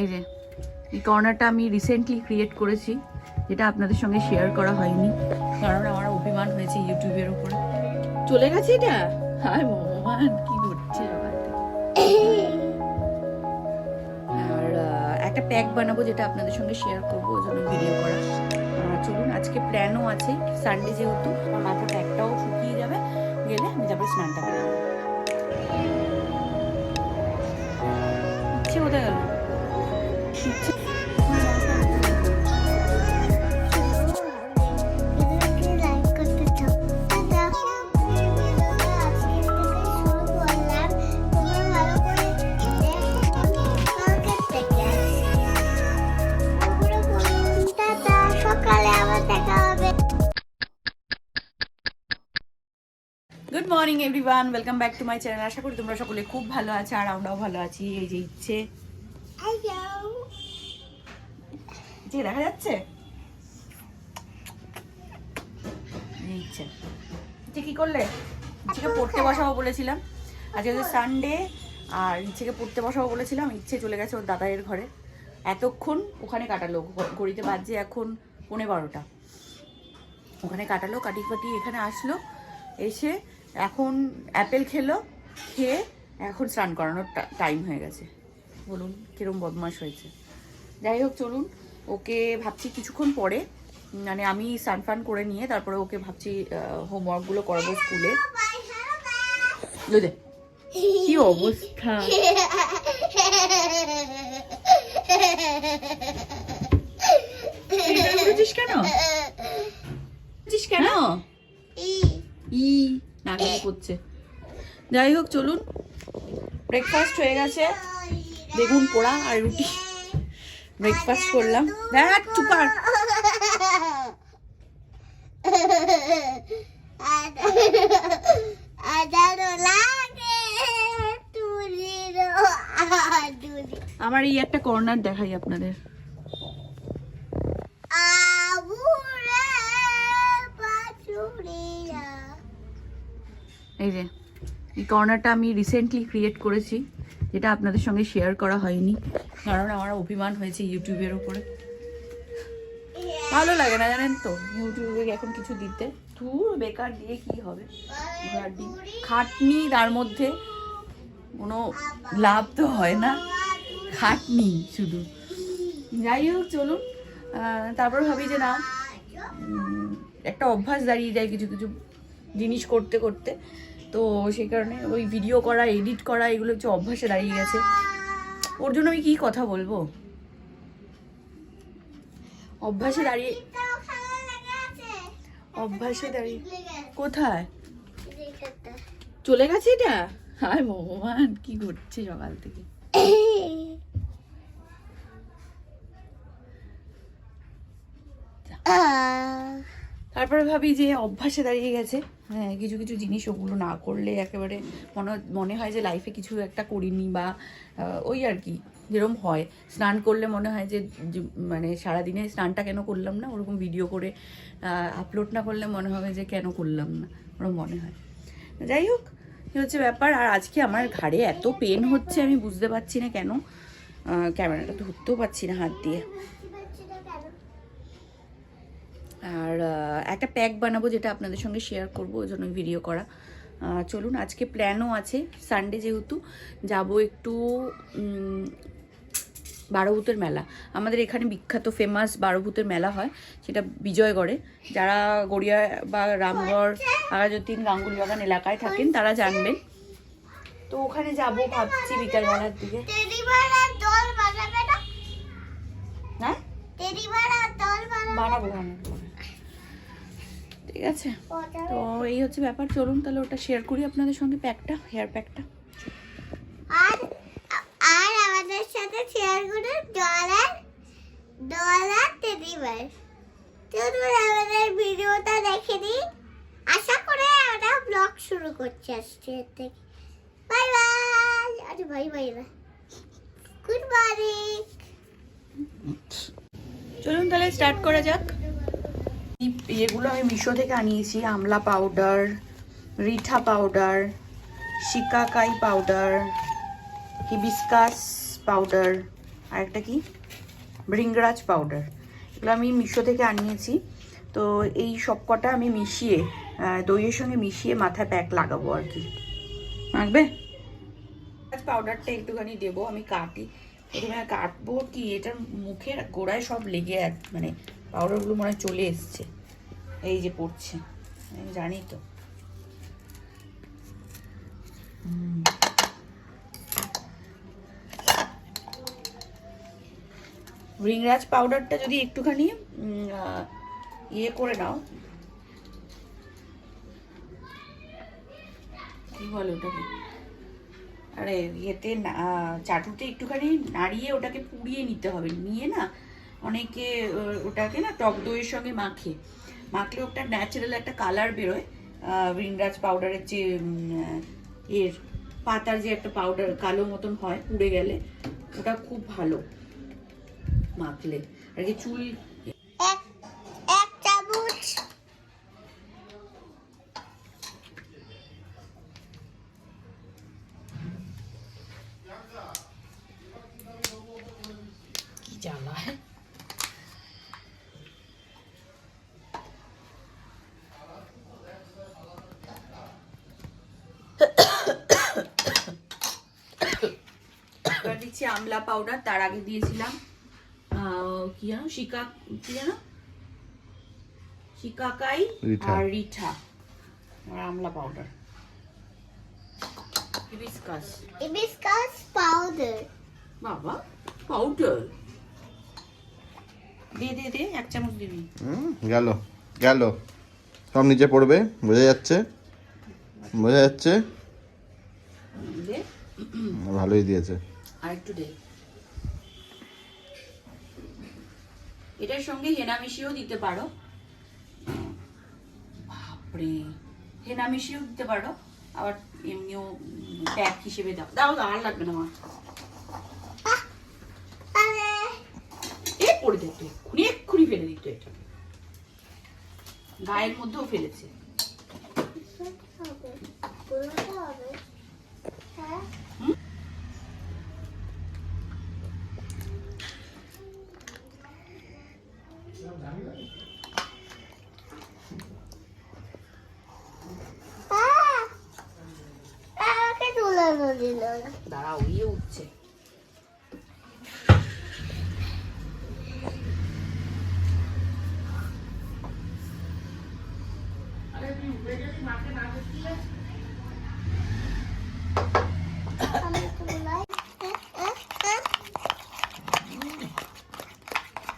এই যে, এই কর্নারটা আমি রিসেন্টলি ক্রিয়েট করেছি, যেটা আপনাদের সঙ্গে শেয়ার করা হয়নি। কারণ আমার অভিমান হয়েছে ইউটিউবের উপরে। চলে গেছে এটা? হায় ভগবান, কি করছে আর একটা প্যাক বানাবো যেটা আপনাদের সঙ্গে শেয়ার করব, ওই জন্য ভিডিও করা। চলুন, আজকে প্ল্যানও আছে সানডে যেহেতু, আমার মাথার প্যাকটাও শুকিয়ে যাবে, গেলে আমি তারপরে স্নানটা করে everyone welcome back to my channel আশা করি তোমরা সকলে খুব ভালো আছো আর আমরাও ভালো আছি। এই যে ইচ্ছে। যে দেখা যাচ্ছে? এই ইচ্ছে। ইচ্ছে কি করলে? ইচ্ছেকে পড়তে বসাবো বলেছিলাম। আজকে হচ্ছে সানডে আর ইচ্ছেকে পড়তে বসাবো বলেছিলাম। ইচ্ছে চলে গেছে ওর দাদাইয়ের ঘরে। এতক্ষণ ওখানে কাটালো। ঘড়িতে বাজছে এখন পৌনে বারোটা। ওখানে কাটালো কাটি কাটি এখানে আসলো। এসে এখন অ্যাপেল খেলো খেয়ে এখন স্নান করানোর টাইম হয়ে গেছে। বলুন কিরম বদমাস হয়েছে। যাই হোক চলুন ওকে ভাবছি কিছুক্ষণ পরে মানে আমি স্নান ফান করে নিয়ে তারপরে ওকে ভাবছি হোমওয়ার্কগুলো করাবো স্কুলে। দে কি অবস্থা? কেন? কেন? ই। নাকে করছে যাই হোক চলুন। ব্রেকফাস্ট হয়ে গেছে। বেগুন পোড়া আর রুটি। ব্রেকফাস্ট করলাম। দেখ চুপার। আমার এই একটা কর্নার দেখাই আপনাদের আবুরে বাছুরিয়া এই যে এই কর্নারটা আমি রিসেন্টলি ক্রিয়েট করেছি, যেটা আপনাদের সঙ্গে শেয়ার করা হয়নি। কারণ আমার অভিমান হয়েছে ইউটিউবের উপরে। ভালো লাগে না জানেন তো, ইউটিউবে এখন কিছু দিতে। ধুর, বেকার দিয়ে কি হবে? খাটনি, তার মধ্যে কোনো লাভ তো হয় না। খাটনি শুধু। যাই হোক, চলুন। তারপর ভাবি যে না একটা অভ্যাস দাঁড়িয়ে যায় কিছু কিছু জিনিস করতে করতে। তো সেই কারণে ওই ভিডিও করা এডিট করা, এগুলো হচ্ছে অভ্যাসে দাঁড়িয়ে গেছে। ওর জন্য আমি কী কথা বলব? অভ্যাসে দাঁড়িয়ে অভ্যাসে দাঁড়িয়ে কোথায়? চলে গেছে এটা? হায় ভগবান, কি ঘটছে সকাল থেকে? তারপরে ভাবি যে অভ্যাসে দাঁড়িয়ে গেছে। হ্যাঁ কিছু কিছু জিনিস ওগুলো না করলে একেবারে মনে মনে হয় যে লাইফে কিছু একটা করিনি বা ওই আর কি যেরকম হয়। স্নান করলে মনে হয় যে মানে সারাদিনে স্নানটা কেন করলাম না? ওরকম ভিডিও করে আপলোড না করলে মনে হবে যে কেন করলাম না? ওরকম মনে হয়। যাই হোক, এই হচ্ছে ব্যাপার। আর আজকে আমার ঘাড়ে এত পেন হচ্ছে আমি বুঝতে পারছি না কেন। ক্যামেরাটা ধরতেও পারছি না হাত দিয়ে। আর একটা প্যাক বানাবো যেটা আপনাদের সঙ্গে শেয়ার করব ওই জন্য ভিডিও করা। চলুন আজকে প্ল্যানও আছে সানডে যেহেতু যাব একটু বারোভূতের মেলা। আমাদের এখানে বিখ্যাত ফেমাস বারোভূতের মেলা হয় সেটা বিজয়গড়ে। যারা গড়িয়া বা রামগড় আগাজতীন গাঙ্গুলি বাগান এলাকায় থাকেন তারা জানবেন। তো ওখানে যাব ভাবছি বিকালবেলার দিকে। হ্যাঁ? বানাবো। ঠিক আছে? তো এই হচ্ছে ব্যাপার। চলুন তাহলে ওটা শেয়ার করি আপনাদের সঙ্গে প্যাকটা হেয়ার প্যাকটা আর আর আমাদের সাথে শেয়ার করে ডলার ডলার টেরিবার চলুন আমাদের ভিডিওটা দেখে নিন আশা করে আমরা ব্লগ শুরু করছি আজকে থেকে। বাই বাই আরে বাই বাই না গুড মর্নিং চলুন তাহলে স্টার্ট করা যাক। এই এগুলো আমি মিশো থেকে আনিয়েছি, amla powder reetha powder shikakai powder hibiscus powder আর একটা কি? ভৃঙ্গরাজ পাউডার এগুলো আমি মিশো থেকে আনিয়েছি। তো এই সব কটা আমি মিশিয়ে দইয়ের সঙ্গে মিশিয়ে মাথায় প্যাক লাগাবো আর কি। মাখবে পাউডারটা একটুখানি দেবো, আমি কাটি। প্রথমে কাটবো কি? এটার মুখের গোড়ায় সব লেগে মানে পাউডারগুলো মনে হয় চলে এসছে। এই যে পড়ছে। আমি জানি তো। রিংরাজ পাউডারটা যদি একটুখানি ইয়ে করে নাও। কি বলে ওটাকে? আরে, ইয়েতে চাটুতে একটুখানি নাড়িয়ে ওটাকে পুড়িয়ে নিতে হবে। নিয়ে না অনেকে ওটাকে না টক দইয়ের সঙ্গে মাখে। মাখলে ওটা ন্যাচারাল একটা কালার বেরোয়। রিংরাজ পাউডারের যে এর পাতার যে একটা পাউডার কালো মতন হয়, পুড়ে গেলে, ওটা খুব ভালো মাখলে। আর কি চুল এক এক চামচ কি জ্বালা এবার দিচ্ছি আমলা পাউডার তার আগে দিয়েছিলাম কি জানো শিকা কি জানো শিকাকাই আর রিঠা আর amla powder hibiscus. Hibiscus powder বাবা পাউডার দে দে দে এক চামচ দিবি। হুম, গেল গেল। সব নিচে পড়বে বোঝা যাচ্ছে? বোঝা যাচ্ছে? ভালোই দিয়েছে। আর একটু দে এটার সঙ্গে হেনা মিশিয়েও দিতে পারো। বাপরে হেনা মিশিয়েও দিতে পারো। আবার এমনিও প্যাক হিসেবে দাও। দাও আর লাগবে না আমার এ পড়ে দিত এক্ষুনি এক্ষুনি ফেলে দিত এটা গায়ের মধ্যেও ফেলেছে। হবে পুরোটা হবে হ্যাঁ আহ! আমাকে তুলানো দিল না দাঁড়াও ইয়ে উঠছে আমি তুলাই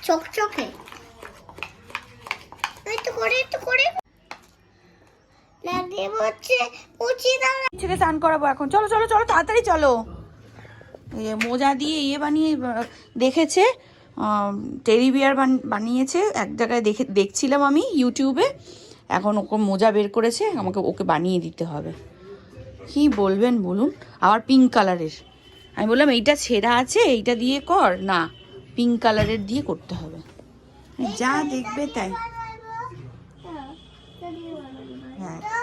চকচকে একটু করে একটু করে লাগিয়ে হচ্ছে উচিত দাও না। ছেলে স্নান করাবো এখন। চলো চলো চলো, তাড়াতাড়ি চলো। মোজা দিয়ে ইয়ে বানিয়ে দেখেছে টেরি বিয়ার বানিয়েছে। এক জায়গায় দেখে, দেখছিলাম আমি ইউটিউবে। এখন ওকে মোজা বের করেছে, আমাকে ওকে বানিয়ে দিতে হবে। কি বলবেন বলুন? আবার পিঙ্ক কালারের আমি বললাম, এইটা ছেঁড়া আছে, এইটা দিয়ে কর। না পিঙ্ক কালারের দিয়ে করতে হবে। যা দেখবে তাই হ্যাঁ, যদি বানাবো না। হ্যাঁ এটা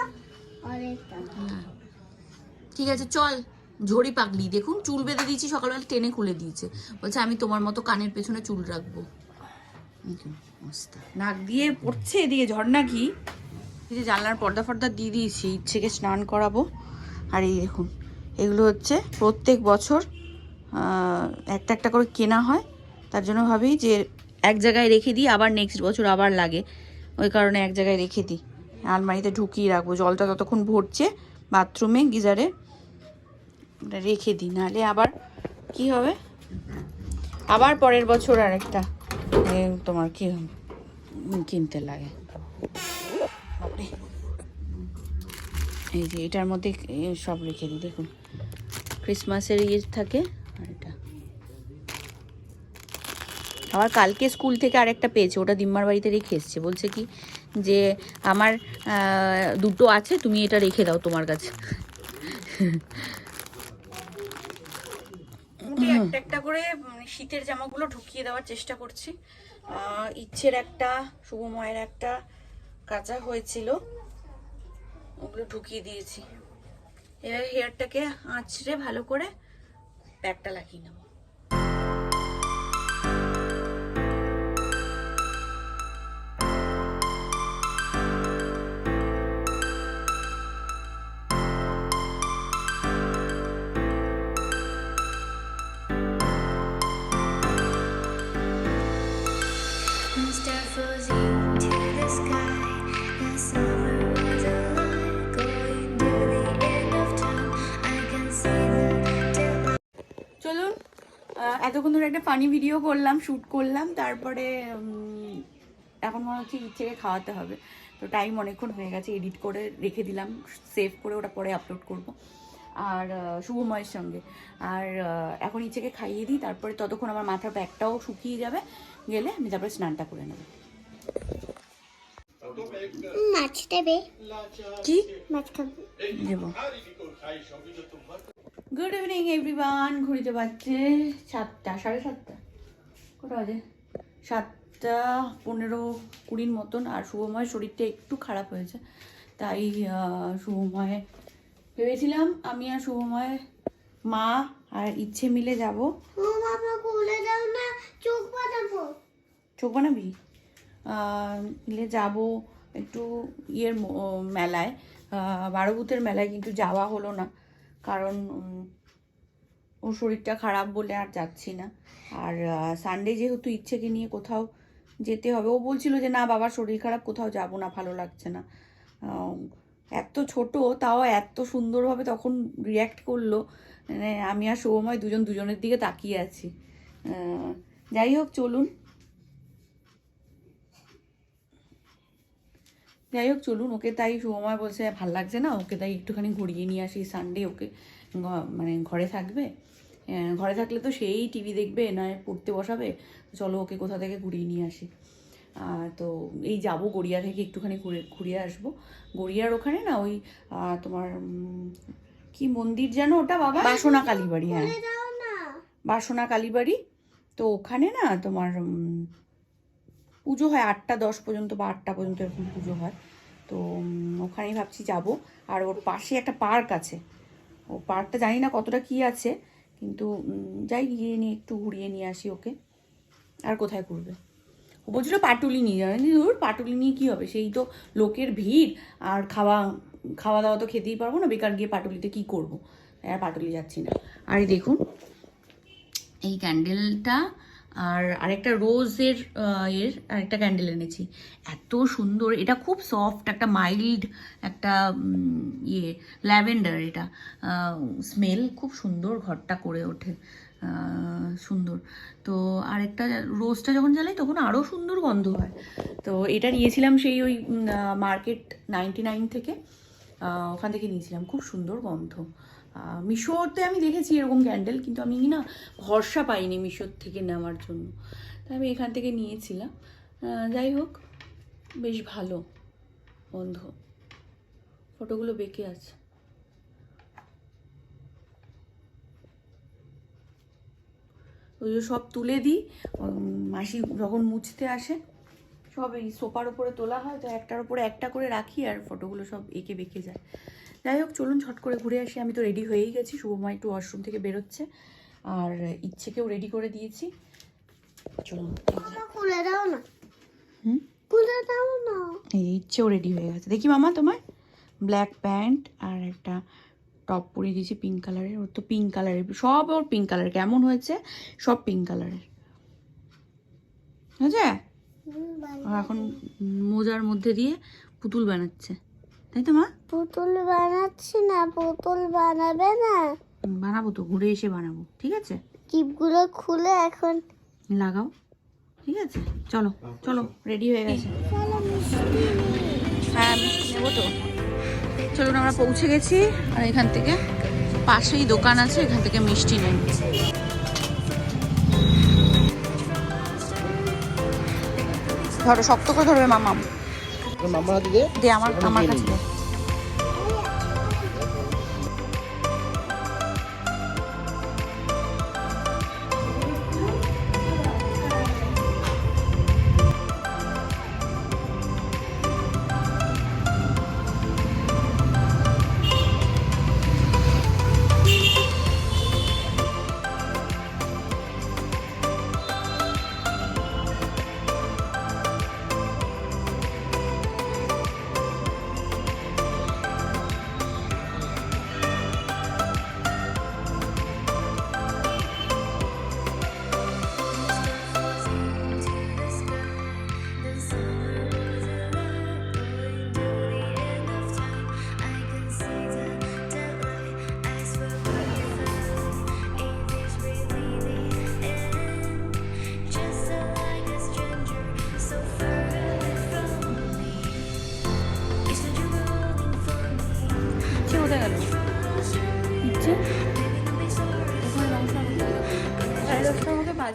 আর এটা। ঠিক আছে চল ঝড়ি পাগলি দেখুন চুল বেঁধে দিয়েছি সকালবেলা টেনে খুলে দিয়েছে। বলছে আমি তোমার মতো কানের পেছনে চুল রাখব। নাক দিয়ে পড়ছে এদিকে ঝর্ণা কি? এই যে জানলার পর্দা ফর্দা দিয়ে দিয়েছি ইচ্ছেকে স্নান করাবো। আর এই দেখুন এগুলো হচ্ছে প্রত্যেক বছর একটা একটা করে কেনা হয়। তার জন্য ভাবি যে এক জায়গায় রেখে দিই আবার নেক্সট বছর আবার লাগে। ওই কারণে এক জায়গায় রেখে দিই। আলমারিতে ঢুকিয়ে রাখব। জলটা ততক্ষণ ভরছে, বাথরুমে, গিজারে। ওটা রেখে দিই, নাহলে আবার কি হবে? আবার পরের বছর আর একটা তোমার কি কিনতে লাগে। এই যে, এটার মধ্যে সব রেখে দিই, দেখুন। ক্রিসমাসের ইয়ে থাকে এটা। আবার কালকে স্কুল থেকে আরেকটা পেয়েছে, ওটা দিম্মার বাড়িতে রেখে এসছে। বলছে কি যে আমার দুটো আছে তুমি এটা রেখে দাও তোমার কাছে। একটা একটা করে উম, শীতের জামাগুলো ঢুকিয়ে দেওয়ার চেষ্টা করছি। ইচ্ছের একটা শুভময়ের একটা কাঁচা হয়েছিল ওগুলো ঢুকিয়ে দিয়েছি। এবার হেয়ারটাকে আঁচড়ে ভালো করে প্যাকটা লাগিয়ে নেব। চলুন এতক্ষণ ধরে একটা ফানি ভিডিও করলাম শ্যুট করলাম, তারপরে এখন মনে হচ্ছে ইচ্ছেকে খাওয়াতে হবে। তো টাইম অনেকক্ষণ হয়ে গেছে এডিট করে রেখে দিলাম সেভ করে ওটা পরে আপলোড করব। আর শুভময়ের সঙ্গে। আর এখন ইচ্ছেকে খাইয়ে দিই, তারপরে ততক্ষণ আমার মাথার ব্যাগটাও শুকিয়ে যাবে। গেলে আমি তারপরে স্নানটা করে নেব। মাছ দেবে? কি? মাছ খাব। দেবো। গুড ইভিনিং এভরিওয়ান ঘড়িতে বাজছে সাতটা সাড়ে সাতটা। কটা বাজে? সাতটা পনেরো কুড়ির মতন। আর শুভময়ের শরীরটা একটু খারাপ হয়েছে। তাই শুভময় ভেবেছিলাম আমি আর শুভময় মা আর ইচ্ছে মিলে যাব। বাবা দাও না। চোখ বানাবি? মিলে যাব একটু ইয়ের মেলায়। আহ, বারোভূতের মেলায় কিন্তু যাওয়া হলো না। কারণ ওর শরীরটা খারাপ বলে আর যাচ্ছি না। আর সানডে যেহেতু ইচ্ছেকে নিয়ে কোথাও যেতে হবে ও বলছিল যে না বাবার শরীর খারাপ কোথাও যাব না ভালো লাগছে না। এত ছোট তাও এত সুন্দরভাবে তখন রিয়্যাক্ট করল। মানে আমি আর শুভময় দুজন দুজনের দিকে তাকিয়ে আছি। যাই হোক চলুন। যাই হোক চলুন। ওকে তাই শুভময় বলছে ভালো লাগছে না? ওকে তাই একটুখানি ঘুরিয়ে নিয়ে আসি সানডে ওকে মানে ঘরে থাকবে? ঘরে থাকলে তো সেই টিভি দেখবে নয় পড়তে বসাবে? চলো ওকে কোথা থেকে ঘুরিয়ে নিয়ে আসি। তো এই যাব গড়িয়া থেকে একটুখানি ঘুরে ঘুরিয়ে আসব। গড়িয়ার ওখানে না ওই তোমার কি মন্দির যেন ওটা বাবা? বাসনা কালীবাড়ি হ্যাঁ। বাসনা কালীবাড়ি। তো ওখানে না তোমার পুজো হয় আটটা দশ পর্যন্ত বা আটটা পর্যন্ত এরকম পুজো হয়। তো ওখানেই ভাবছি যাব। আর ওর পাশে একটা পার্ক আছে। ও পার্কটা জানি না কতটা কি আছে, কিন্তু যাই গিয়ে নিয়ে একটু ঘুরিয়ে নিয়ে আসি ওকে। আর কোথায় ঘুরবে? ও বলছিল পাটুলি নিয়ে যাবে। ধুর, পাটুলি নিয়ে কী হবে? সেই তো লোকের ভিড়। আর খাওয়া খাওয়া দাওয়া তো খেতেই পারব না। বেকার গিয়ে পাটুলিতে কী করব? আর পাটুলি যাচ্ছি না। আর দেখুন এই ক্যান্ডেলটা আর আরেকটা রোজের এর আরেকটা ক্যান্ডেল এনেছি। এত সুন্দর, এটা খুব সফট একটা মাইল্ড একটা ইয়ে ল্যাভেন্ডার এটা। স্মেল খুব সুন্দর ঘরটা করে ওঠে। সুন্দর। তো আরেকটা রোজটা যখন জ্বালাই তখন আরও সুন্দর গন্ধ হয়। তো এটা নিয়েছিলাম সেই ওই মার্কেট নাইনটি নাইন থেকে। ওখান থেকে নিয়েছিলাম। খুব সুন্দর গন্ধ। মিশোতে আমি দেখেছি এরকম ক্যান্ডেল কিন্তু আমি না ভরসা পাইনি মিশোর থেকে নেওয়ার জন্য। তাই আমি এখান থেকে নিয়েছিলাম। যাই হোক, বেশ ভালো গন্ধ ফটোগুলো বেঁকে আছে। ওইগুলো সব তুলে দিই। মাসি যখন মুছতে আসে, সব এই সোফার উপরে তোলা হয়, তো একটার উপরে একটা করে রাখি আর ফটোগুলো সব এঁকে বেঁকে যায়। যাই হোক চলুন ছট করে ঘুরে আসি। আমি তো রেডি হয়েই গেছি। শুভময় একটু ওয়াশরুম থেকে বেরোচ্ছে। আর ইচ্ছেকেও রেডি করে দিয়েছি। চলুন খুলে দাও না। হুম? খুলে দাও না। এই ইচ্ছেও রেডি হয়ে গেছে। দেখি মামা তোমার? ব্ল্যাক প্যান্ট আর একটা টপ পরিয়ে দিয়েছি পিঙ্ক কালারের ওর তো পিঙ্ক কালারের সব ওর পিঙ্ক কালার কেমন হয়েছে? সব পিঙ্ক কালারের হয়েছে? এখন মোজার মধ্যে দিয়ে পুতুল বানাচ্ছে। তাই তো মা? পুতুল বানাচ্ছি না পুতুল বানাবে না। বানাবো তো ঘুরে এসে বানাবো ঠিক আছে? কিপগুলো খুলে এখন লাগাও ঠিক আছে? চলো চলো রেডি হয়ে গেছে। চলো হ্যাঁ মিষ্টি নেব তো। চলুন আমরা পৌঁছে গেছি আর এখান থেকে পাশেই দোকান আছে এখান থেকে মিষ্টি নেই। ধরো শক্ত করে ধরবে মামাম। মামার হাতে দে আমার আমার কাছে দে।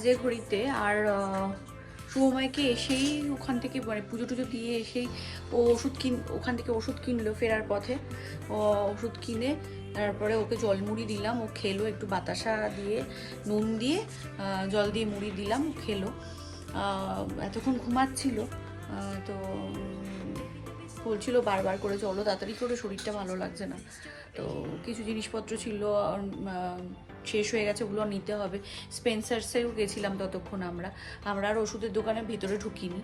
বাজে ঘড়িতে আর শুভময়কে এসেই ওখান থেকে মানে পুজো টুজো দিয়ে এসেই ও ওষুধ কিন, ওখান থেকে ওষুধ কিনলো ফেরার পথে। ও ওষুধ কিনে তারপরে ওকে জল মুড়ি দিলাম, ও খেলো একটু বাতাসা দিয়ে, নুন দিয়ে জল দিয়ে মুড়ি দিলাম, ও খেলো। এতক্ষণ ঘুমাচ্ছিল তো বলছিল বারবার করে, চলো তাড়াতাড়ি করে শরীরটা ভালো লাগছে না। তো কিছু জিনিসপত্র ছিল শেষ হয়ে গেছে, ওগুলো নিতে হবে। স্পেন্সার্সেও গেছিলাম ততক্ষণ আমরা। আমরা আর ওষুধের দোকানের ভিতরে ঢুকিনি।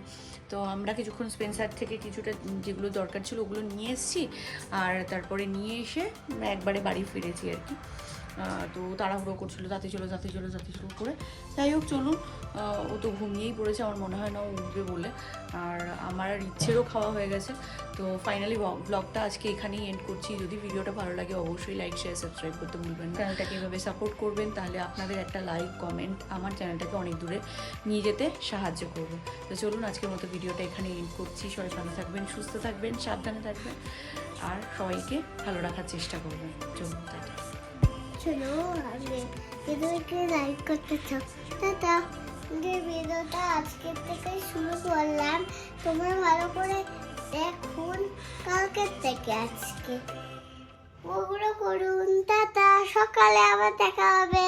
তো আমরা কিছুক্ষণ স্পেন্সার থেকে কিছুটা যেগুলো দরকার ছিল ওগুলো নিয়ে এসেছি। আর তারপরে নিয়ে এসে একবারে বাড়ি ফিরেছি আর কি। তো তাড়াহুড়ো করছিল যাতে চলো যাতে চলো যাতে চলো করে। যাই হোক, চলুন ও তো ঘুমিয়েই পড়েছে, আমার মনে হয় না ও উঠবে বলে। আর আমার ইচ্ছেরও খাওয়া হয়ে গেছে। তো ফাইনালি ব্লগটা আজকে এখানেই এন্ড করছি। যদি ভিডিওটা ভালো লাগে, অবশ্যই লাইক শেয়ার সাবস্ক্রাইব করতে ভুলবেন চ্যানেলটাকে এভাবে সাপোর্ট করবেন, তাহলে আপনাদের একটা লাইক কমেন্ট আমার চ্যানেলটাকে অনেক দূরে নিয়ে যেতে সাহায্য করবে। তো চলুন, আজকের মতো ভিডিওটা এখানে এন্ড করছি। সবাই ভালো থাকবেন, সুস্থ থাকবেন, সাবধানে থাকবেন, আর সবাইকে ভালো রাখার চেষ্টা করবেন। চলুন, টাটা। চলো আগে ভিডিওকে লাইক করতে চাও দাদা যে ভিডিওটা আজকের থেকে শুরু করলাম। তোমরা ভালো করে দেখুন, কালকের থেকে আজকে। ওগুলো করুন দাদা সকালে আবার দেখা হবে।